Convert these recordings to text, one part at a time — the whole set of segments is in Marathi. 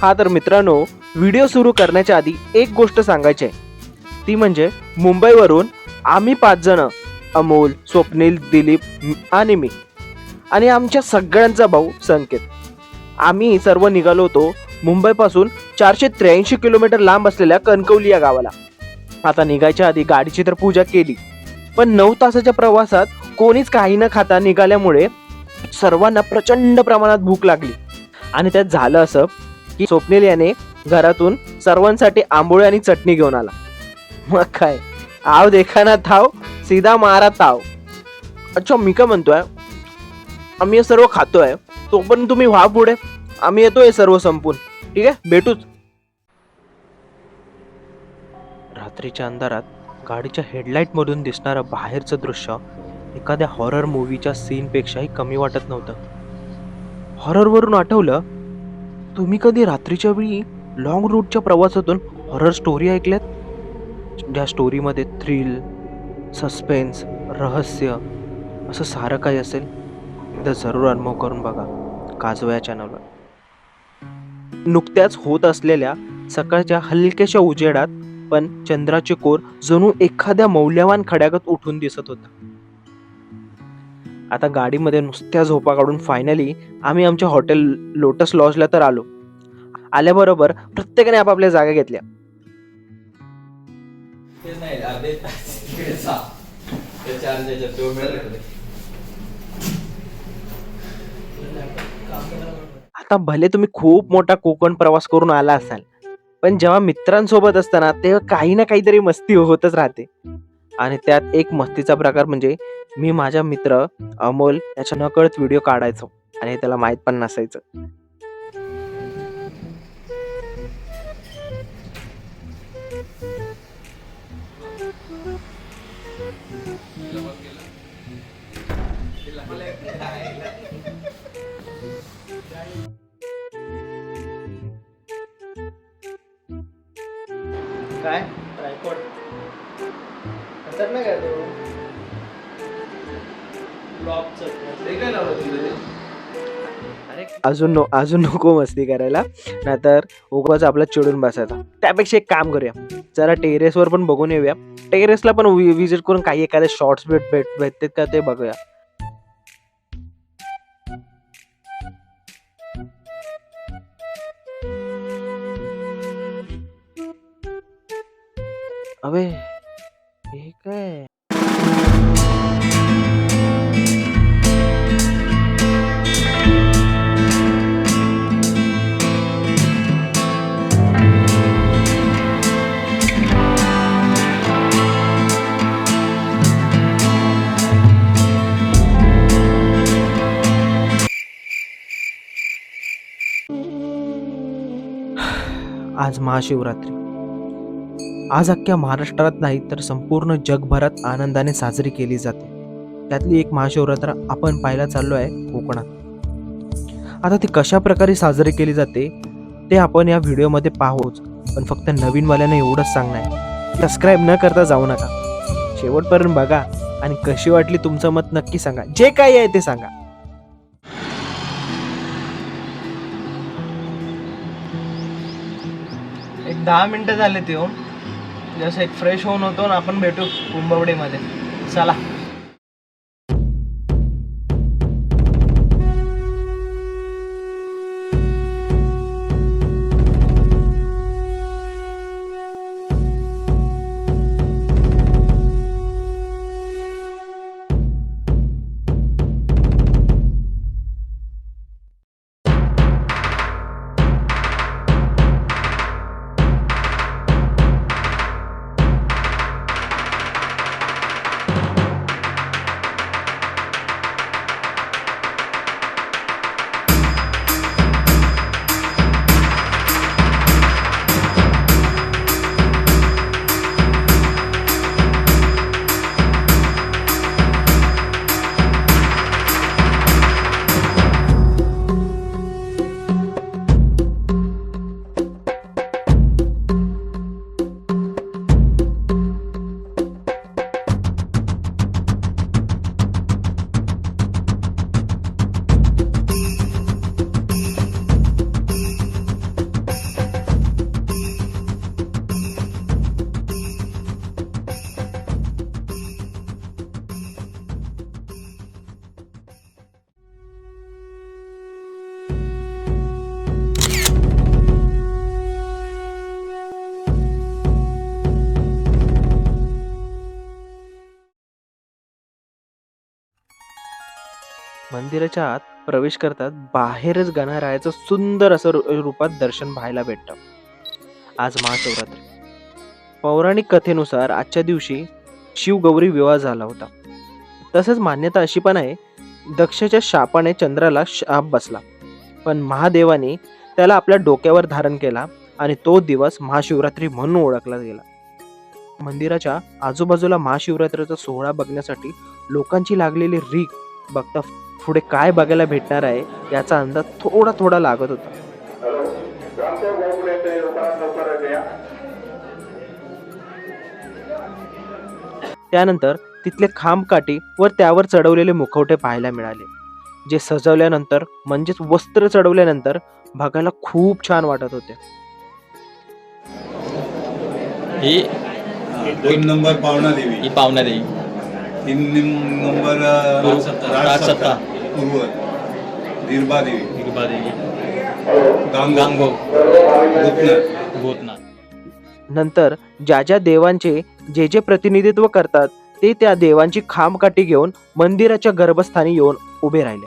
हा तर मित्रांनो व्हिडिओ सुरू करण्याच्या आधी एक गोष्ट सांगायची आहे. ती म्हणजे मुंबईवरून आम्ही पाच जण अमोल स्वप्नील दिलीप आणि मी आणि आमच्या सगळ्यांचा भाऊ संकेत. आम्ही सर्व निघालो होतो मुंबईपासून चारशे त्र्याऐंशी किलोमीटर लांब असलेल्या कणकवली या गावाला. आता निघायच्या आधी गाडीची तर पूजा केली पण नऊ तासाच्या प्रवासात कोणीच काही न खाता निघाल्यामुळे सर्वांना प्रचंड प्रमाणात भूक लागली आणि त्यात झालं असं की स्वप्नील याने घरातून सर्वांसाठी आंबोळी आणि चटणी घेऊन आला. मग काय? आव देखाना थाव सीधा मारा ताव. अच्छा मी काय म्हणतोय? आम्ही हे सर्व खातोय तोपर्यंत तुम्ही व्हा पुढे. आम्ही येतोय सर्व संपून. ठीक आहे? भेटूच. रात्रीच्या अंधारात गाडीच्या हेडलाईट मधून दिसणारं बाहेरचं दृश्य एखाद्या हॉरर मूवीच्या सीनपेक्षाही कमी वाटत नव्हतं. हॉररवरून आठवलं तुम्ही कधी रात्रीच्या वेळी लॉंग रूटच्या प्रवासातून हॉरर स्टोरी ऐकल्यात? ज्या स्टोरीमध्ये थ्रिल सस्पेन्स रहस्य असं सारं काही असेल एकदा जरूर अनुभव करून बघा काजवया चॅनलवर नुकत्याच होत असलेल्या सकाळच्या हलक्याशा उजेडात पण चंद्राचे कोर जणू एखाद्या मौल्यवान खड्यागत उठून दिसत होता. आता गाडीमध्ये नुसत्या झोपा काढून फायनली आम्ही आमच्या हॉटेल लोटस लॉजला तर आलो. आल्याबरोबर प्रत्येकाने आपापल्या जागा घेतल्या. आता भले तुम्ही खूप मोठा कोकण प्रवास करून आला असाल पण जेव्हा मित्रांसोबत असताना तेव्हा काही ना काहीतरी मस्ती होतच राहते. आणि त्यात एक मस्तीचा प्रकार म्हणजे मी माझा मित्र अमोल याच्या नकळत व्हिडिओ काढायचो आणि त्याला माहीत पण नसायचं. काय? ट्रायपॉड. खतरनाक आहे तो. ते काय लावलं तिथे अजून नो अजून नको मस्ती करायला. नाहीतर उगाच आपला चिडून बसायचा. त्यापेक्षा एक काम करूया. जरा टेरेसवर पण बघून येऊया. टेरेसला पण विजिट करून काही एखादे शॉर्ट्स भेट भेट भेटतात का ते बघूया. अबे हे काय आज महाशिवरात्री. आज अख्ख्या महाराष्ट्रात नाही तर संपूर्ण जगभरात आनंदाने साजरी केली जाते. त्यातली एक महाशिवरात्र आपण पाहायला चाललो आहे कोकणात. आता ती कशा प्रकारे साजरी केली जाते ते आपण या व्हिडिओमध्ये पाहूच. पण फक्त नवीनवाल्यानं एवढंच सांगणार आहे. सबस्क्राईब न करता जाऊ नका. शेवटपर्यंत बघा आणि कशी वाटली तुमचं मत नक्की सांगा. जे काही आहे ते सांगा. एक दहा मिनिटं झाले ते येऊन जसं एक फ्रेश होऊन होतो ना आपण भेटू कुंभवडीमध्ये. चला. मंदिराच्या आत प्रवेश करतात बाहेरच गणरायाचं सुंदर असं रूपात दर्शन पाहायला भेटतं. आज महाशिवरात्री. पौराणिक कथेनुसार आजच्या दिवशी शिवगौरी विवाह झाला होता. तसंच मान्यता अशी पण आहे दक्षच्या शापाने चंद्राला शाप बसला. पण महादेवाने त्याला आपल्या डोक्यावर धारण केला आणि तो दिवस महाशिवरात्री म्हणून ओळखला गेला. मंदिराच्या आजूबाजूला महाशिवरात्रीचा सोहळा बघण्यासाठी लोकांची लागलेली रीक बघता पुढे काय बघायला भेटणार आहे याचा अंदाज थोडा थोडा लागत होता. त्यानंतर तिथले खांबकाठी व त्यावर चढवलेले मुखवटे पाहायला मिळाले जे सजवल्यानंतर म्हणजेच वस्त्र चढवल्यानंतर बघायला खूप छान वाटत होते. ही दोन नंबर पावना देवी. ही पावना देवी. तीन नंबर राजसत्ता. राजसत्ता. पूर्व दिरबा देवी कृपा देवी गांगो. गांगो. भूतनाथ भूतनाथ नंतर ज्या ज्या देवांचे जे जे प्रतिनिधित्व करतात ते त्या देवांची खांबकाठी घेऊन मंदिराच्या गर्भस्थानी येऊन उभे राहिले.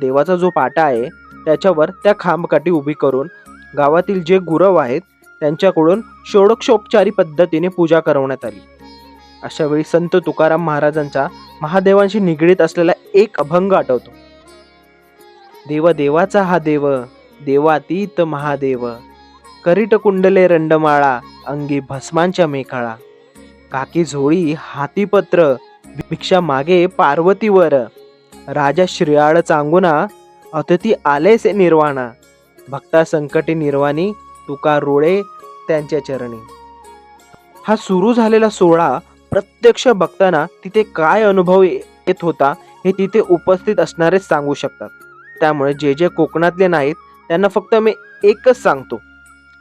देवाचा जो पाटा आहे त्याच्यावर त्या खांबकाठी उभी करून गावातील जे गुरव आहेत त्यांच्याकडून षोडक्षोपचारी पद्धतीने पूजा करवण्यात आली. अशावेळी संत तुकाराम महाराजांचा महादेवांशी निगडीत असलेला एक अभंग आठवतो. देव देवाचा हा देव देवातीत महादेव करीट कुंडले रंडमाळा अंगी भस्मांच्या मेखाळा. काकी झोळी हातीपत्र भिक्षा मागे पार्वतीवर राजा श्रियाळ चांगुना अतिथी आलेसे निर्वाणा. भक्ता संकटी निर्वाणी तुका रोळे त्यांच्या चरणी. हा सुरू झालेला सोहळा प्रत्यक्ष बघताना तिथे काय अनुभव येत होता हे तिथे उपस्थित असणारेच सांगू शकतात. त्यामुळे जे जे कोकणातले नाहीत त्यांना फक्त मी एकच सांगतो.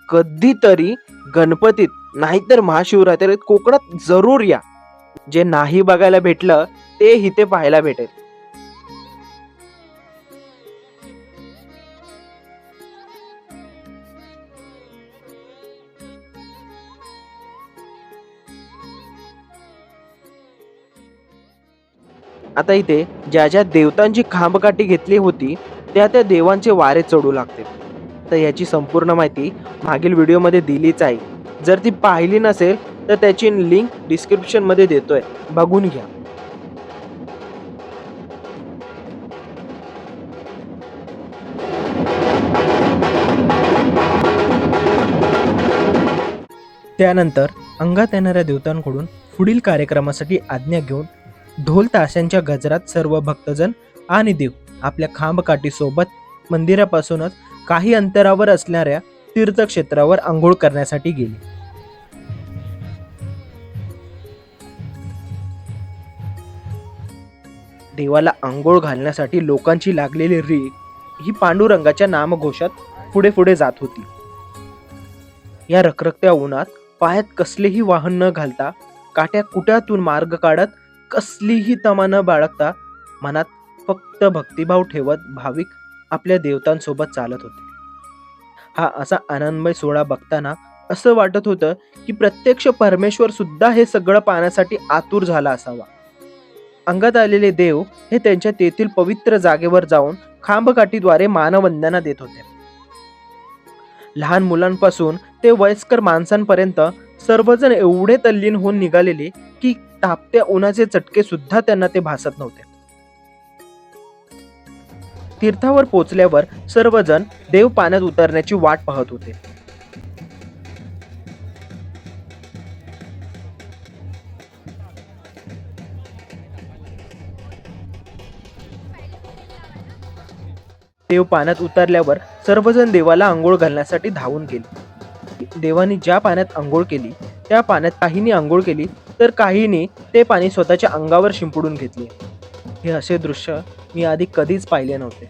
कधीतरी गणपतीत नाहीतर महाशिवरात्रीत कोकणात जरूर या. जे नाही बघायला भेटलं ते इथे पाहायला भेटेल. आता इथे ज्या ज्या देवतांची खांबकाठी घेतली होती त्या त्या देवांचे वारे चढू लागते. तर याची संपूर्ण माहिती मागील व्हिडिओमध्ये दिलीच आहे. जर ती पाहिली नसेल तर त्याची लिंक डिस्क्रिप्शनमध्ये देतोय. बघून घ्या. त्यानंतर अंगात येणाऱ्या देवतांकडून पुढील कार्यक्रमासाठी आज्ञा घेऊन ढोल ताशांच्या गजरात सर्व भक्तजन आणि देव आपल्या खांबकाठी सोबत मंदिरापासूनच काही अंतरावर असणाऱ्या तीर्थक्षेत्रावर आंघोळ करण्यासाठी गेले. देवाला आंघोळ घालण्यासाठी लोकांची लागलेली रीग ही पांडुरंगाच्या नामघोषात पुढे पुढे जात होती. या रखरखत्या उन्हात पायात कसलेही वाहन न घालता काट्या कुट्यातून मार्ग काढत कसलीही तमा न बाळगता मनात फक्त भक्तिभाव ठेवत भाविक आपल्या देवतांसोबत चालत होते. हा असा आनंदमय सोहळा बघताना असं वाटत होतं की प्रत्यक्ष परमेश्वर सुद्धा हे सगळं पाहण्यासाठी आतुर झाला असावा. अंगात आलेले देव हे त्यांच्या तेथील पवित्र जागेवर जाऊन खांबकाठीद्वारे मानवंदना देत होते. लहान मुलांपासून ते वयस्कर माणसांपर्यंत सर्वजण एवढे तल्लीन होऊन निघालेले की तापत्या उन्हाचे चटके सुद्धा त्यांना ते भासत नव्हते. तीर्थावर पोचल्यावर सर्वजण देव पाण्यात उतरण्याची वाट पाहत होते. देव पाण्यात उतरल्यावर सर्वजण देवाला आंघोळ घालण्यासाठी धावून गेले. देवाने ज्या पाण्यात आंघोळ केली त्या पाण्यात काहींनी आंघोळ केली तर काहींनी ते पाणी स्वतःच्या अंगावर शिंपडून घेतले. हे असे दृश्य मी आधी कधीच पाहिले नव्हते.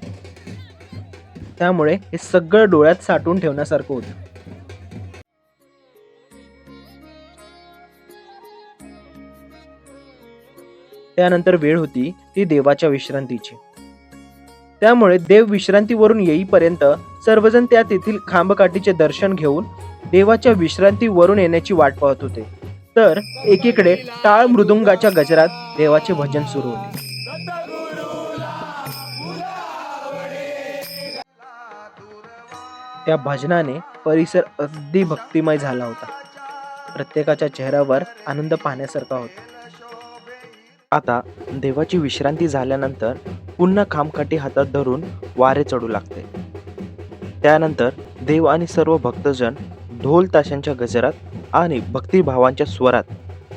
त्यामुळे हे सगळं डोळ्यात साठवून ठेवण्यासारखं होतं. त्यानंतर वेळ होती ती देवाच्या विश्रांतीची. त्यामुळे देव विश्रांतीवरून येईपर्यंत सर्वजण त्या तेथील खांबकाठीचे दर्शन घेऊन देवाच्या विश्रांतीवरून येण्याची वाट पाहत होते. तर एकीकडे टाळ मृदुंगाच्या गजरात देवाचे भजन सुरू होते. त्या भजनाने परिसर अगदी भक्तिमय झाला होता. प्रत्येकाच्या चेहऱ्यावर आनंद पाहण्यासारखा होता. आता देवाची विश्रांती झाल्यानंतर पुन्हा खामकाठी हातात धरून वारे चढू लागते त्यानंतर देव आणि सर्व भक्तजन ढोल ताशांच्या गजरात आणि भक्तिभावांच्या स्वरात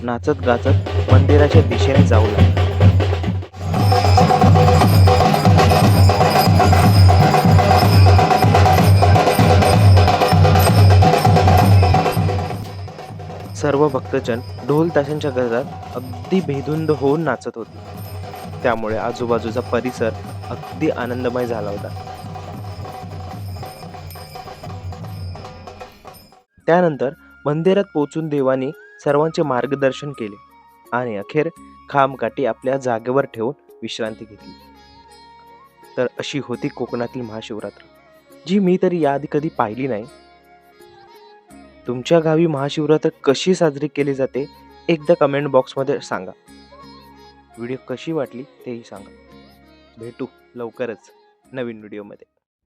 नाचत गाचत मंदिराच्या दिशेने जाऊ लागले. सर्व भक्तजन ढोल ताशांच्या गजरात अगदी बेधुंद होऊन नाचत होते. त्यामुळे आजूबाजूचा परिसर अगदी आनंदमय झाला होता. त्यानंतर मंदिरात पोचून देवाने सर्वांचे मार्गदर्शन केले आणि अखेर खामकाठी आपल्या जागेवर ठेवून विश्रांती घेतली. तर अशी होती कोकणातील महाशिवरात्र. जी मी तरी याआधी कधी पाहिली नाही. तुमच्या गावी महाशिवरात्र कशी साजरी केली जाते एकदा कमेंट बॉक्समध्ये सांगा. व्हिडिओ कशी वाटली तेही सांगा. भेटू लवकरच नवीन व्हिडिओमध्ये.